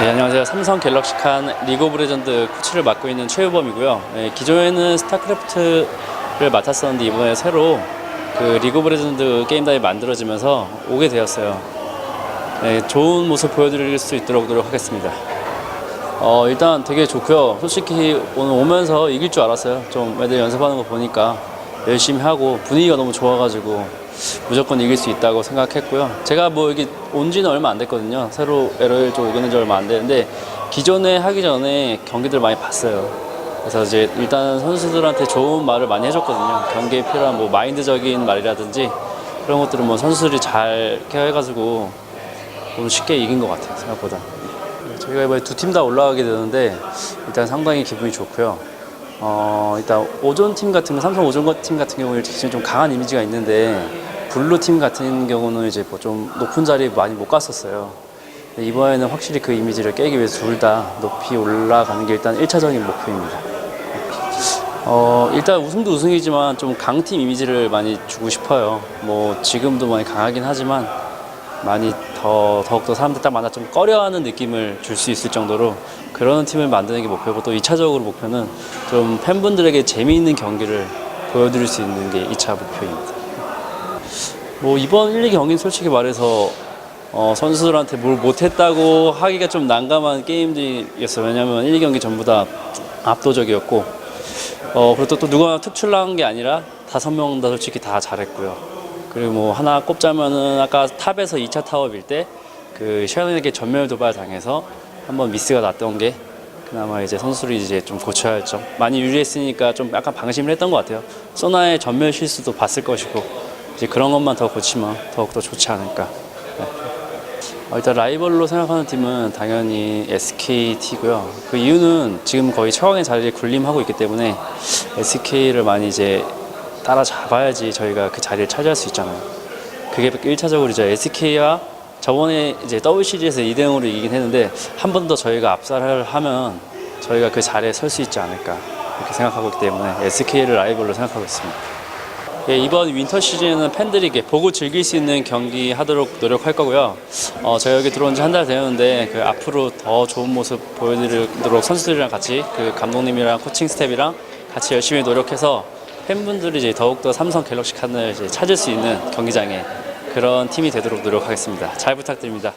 네, 안녕하세요. 삼성 갤럭시 칸 리그 오브 레전드 코치를 맡고 있는 최유범이고요. 네, 기존에는 스타크래프트를 맡았었는데 이번에 새로 그 리그 오브 레전드 게임단이 만들어지면서 오게 되었어요. 네, 좋은 모습 보여드릴 수 있도록 노력하겠습니다. 어, 일단 되게 좋고요. 솔직히 오늘 오면서 이길 줄 알았어요. 좀 애들 연습하는 거 보니까 열심히 하고 분위기가 너무 좋아가지고 무조건 이길 수 있다고 생각했고요. 제가 뭐 여기 온 지는 얼마 안 됐거든요. 새로 LOL 쪽 오게 된지 얼마 안 됐는데 기존에 하기 전에 경기들 많이 봤어요. 그래서 이제 일단 선수들한테 좋은 말을 많이 해줬거든요. 경기에 필요한 뭐 마인드적인 말이라든지 그런 것들은 뭐 선수들이 잘 케어해가지고 오늘 쉽게 이긴 것 같아요. 생각보다. 저희가 이번에 두 팀 다 올라가게 되는데 일단 상당히 기분이 좋고요. 어, 일단 오존 팀 같은 거, 삼성 오존 팀 같은 경우는 지금 좀 강한 이미지가 있는데 블루 팀 같은 경우는 이제 뭐 좀 높은 자리에 많이 못 갔었어요. 이번에는 확실히 그 이미지를 깨기 위해서 둘 다 높이 올라가는 게 일단 1차적인 목표입니다. 어, 일단 우승도 우승이지만 좀 강팀 이미지를 많이 주고 싶어요. 뭐 지금도 많이 강하긴 하지만 많이 더 더욱더 사람들 딱 만나 좀 꺼려하는 느낌을 줄 수 있을 정도로 그런 팀을 만드는 게 목표고 또 2차적으로 목표는 좀 팬분들에게 재미있는 경기를 보여드릴 수 있는 게 2차 목표입니다. 뭐 이번 1, 2 경기는 솔직히 말해서 어, 선수들한테 뭘 못했다고 하기가 좀 난감한 게임들이었어요. 왜냐면 1, 2 경기 전부 다 압도적이었고 어, 그리고 또, 또 누가 특출난 게 아니라 다섯 명 다 솔직히 다 잘했고요. 그리고 뭐 하나 꼽자면은 아까 탑에서 2차 타워 밀때그 샤연에게 전멸 도발 당해서 한번 미스가 났던 게 그나마 이제 선수들이 이제 좀 고쳐야 할 점. 많이 유리했으니까 좀 약간 방심을 했던 것 같아요. 소나의 전멸 실수도 봤을 것이고 이제 그런 것만 더 고치면 더욱더 좋지 않을까. 네. 어, 일단 라이벌로 생각하는 팀은 당연히 SKT고요. 그 이유는 지금 거의 최강의 자리를 군림하고 있기 때문에 SK를 많이 이제 따라잡아야지 저희가 그 자리를 차지할 수 있잖아요. 그게 1차적으로 이제 SK와 저번에 이제 W 시리즈에서 2대 0으로 이기긴 했는데 한 번 더 저희가 압살을 하면 저희가 그 자리에 설 수 있지 않을까 이렇게 생각하고 있기 때문에 SK를 라이벌로 생각하고 있습니다. 예, 이번 윈터 시즌은 팬들이 이렇게 보고 즐길 수 있는 경기 하도록 노력할 거고요. 어, 저희 여기 들어온 지 한 달 되었는데 그 앞으로 더 좋은 모습 보여드리도록 선수들이랑 같이 그 감독님이랑 코칭 스텝이랑 같이 열심히 노력해서 팬분들이 이제 더욱더 삼성 갤럭시 칸을 이제 찾을 수 있는 경기장에 그런 팀이 되도록 노력하겠습니다. 잘 부탁드립니다.